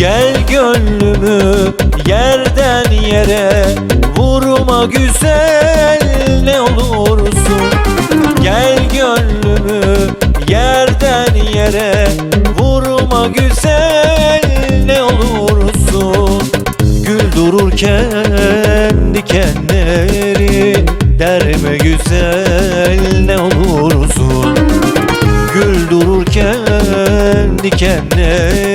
Gel gönlümü yerden yere Vurma güzel ne olursun. Gel gönlümü yerden yere Vurma güzel ne olursun. Gül dururken dikenleri Derme güzel ne olursun. Gül dururken dikenleri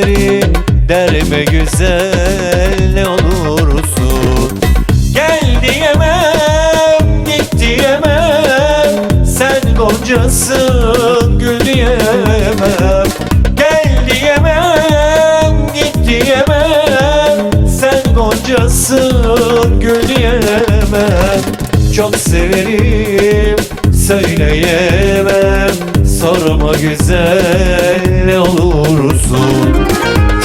Goncasın, gül diyemem Gel diyemem, git diyemem. Sen goncasın, gül diyemem Çok severim, söyleyemem. Sorma güzel olursun.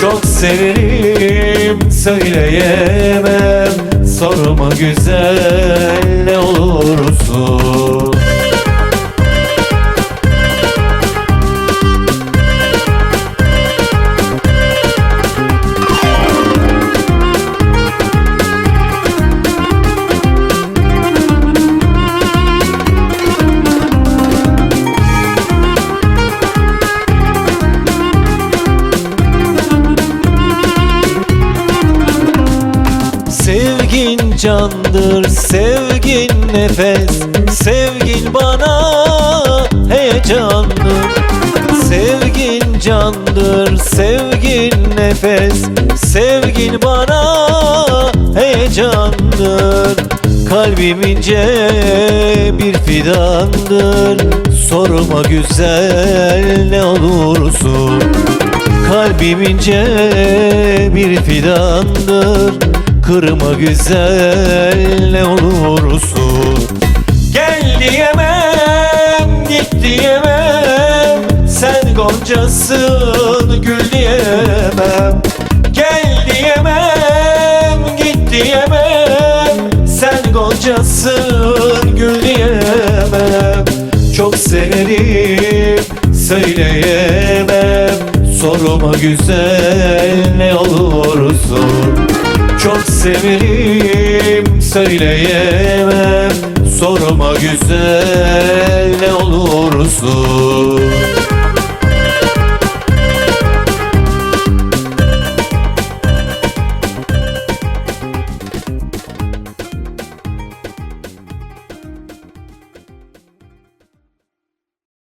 Çok severim, söyleyemem. Sorma güzel olursun Sevgin candır, sevgin nefes Sevgin bana heyecandır. Sevgin candır, sevgin nefes Sevgin bana heyecandır. Kalbim ince bir fidandır Sorma güzel ne olursun. Kalbim ince bir fidandır Kırma güzel ne olursun Gel diyemem, git diyemem. Sen goncasın, gül diyemem. Gel diyemem, git diyemem. Sen goncasın, gül diyemem. Çok severim, söyleyemem. Sorma güzel ne Çok severim söyleyemem. Sorma güzel ne olursun